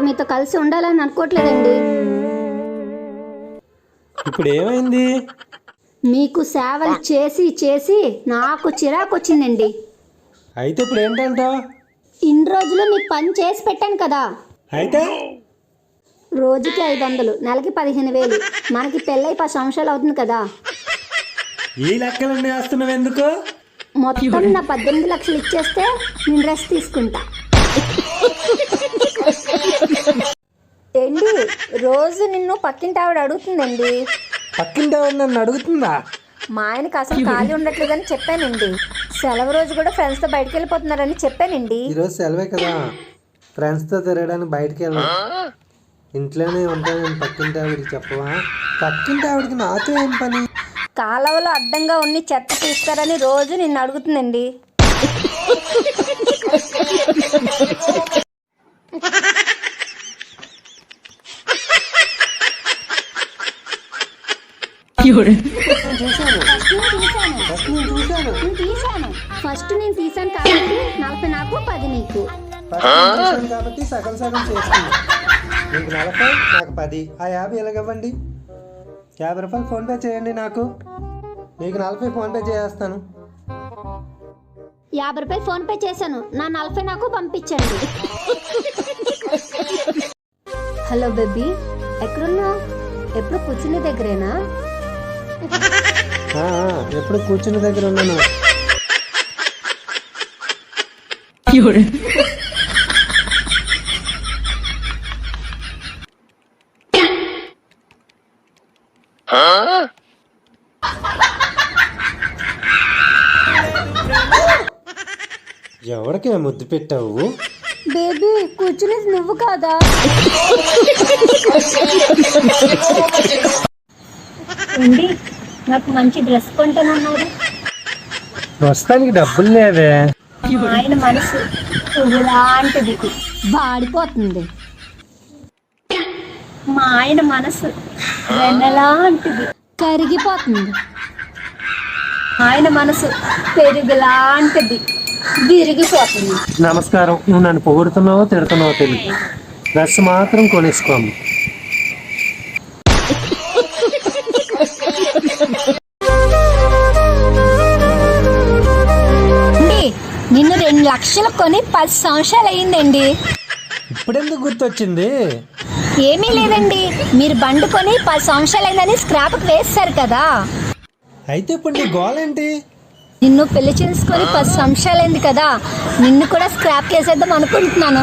మీతో కలిసి ఉండాలని అనుకోవట్లేదండి. ఇప్పుడు ఏమైంది మీకు సేవలు చేసి చేసి నాకు చిరాకు వచ్చిందండి. అయితే ఇప్పుడు ఏంటంటావు ఇన్ని రోజులు మీకు పని చేసి పెట్టాను కదా. అయితే? రోజుకి ఐదు వందలు నెలకి పదిహేను వేలు. మనకి పెళ్ళై పది సంవత్సరాలు అవుతుంది కదా. ఈ లెక్కలన్నీ వేస్తున్నావు ఎందుకు మొత్తం నా పద్దెనిమిది లక్షలు ఇచ్చేస్తే నేను రెస్ట్ తీసుకుంటా ఏంటి రోజు నిన్ను పక్కింటి ఆవిడ అడుగుతుందండి. పక్కింటి ఎవరు నన్ను అడుగుతుందా? మా ఆయనకి అసలు ఖాళీ ఉండట్లేదని చెప్పానండి. సెలవు రోజు కూడా ఫ్రెండ్స్తో బయటకు వెళ్ళిపోతున్నారని చెప్పానండి. ఈరోజు సెలవే కదా. ఫ్రెండ్స్తో తిరగడానికి బయటికి వెళ్ళాం ఇంట్లోనే ఉంటాను పక్కింటి ఆవిడకి చెప్పవా? పక్కింటి ఆవిడకి నాతో ఏం పని? కాలువలో అడ్డంగా ఉన్ని చెత్త తీస్తారని రోజు నిన్ను అడుగుతుందండి నేను తీశాను ఫస్ట్ నేను తీశాను కాబట్టి నలభై నాకు పది నీకు. కాబట్టి సగం సగం చేసుకున్నా నీకు నలభై నాకు పది. ఆ యాభై ఎలాగవ్వండి? యాభై రూపాయలు ఫోన్పే చేయండి నాకు. నీకు నలభై ఫోన్పే చేస్తాను. యాభై రూపాయలు ఫోన్ పే చేశాను. నా నలభై నాకు పంపించండి. హలో బేబీ ఎక్కడున్నావు? ఎప్పుడు కూర్చుని దగ్గరేనా? ఎప్పుడు కూర్చుని దగ్గర ఉన్నాను. ఎవరికి ముద్దు పెట్టావు? బేబీ కూర్చుని నువ్వు కాదా? ఏంటి నాకు మంచి డ్రెస్ కొంటానన్నారు. ప్రస్తుతానికి డబ్బులు లేవే. ఆయన మనసు లాంటిది వాడిపోతుంది. మా ఆయన మనసు వెన్నలాంటిది. కరిగిపోతుంది. ఆయన మనసు పెరుగులాంటిది. విరిగిపోతుంది. నమస్కారం. నువ్వు నన్ను పొగుడుతున్నావో తిడుతున్నావో తెలియదు డ్రెస్ మాత్రం కొనేసుకోము లక్షలు కొని పది సంవత్సరాలు అయిందండి ఇప్పుడెందుకు గుర్తొచ్చింది? ఏమీ లేదండి. మీరు బండి కొని పది సంవత్సరాలు అయిందని స్క్రాప్కి వేస్తారు కదా. అయితే ఇప్పుడు నీ గోల్ ఏంటి? నిన్ను పెళ్ళి చేసుకొని పది సంవత్సరాలు అయింది కదా. నిన్ను కూడా స్క్రాప్ వేసేద్దాం అనుకుంటున్నాను.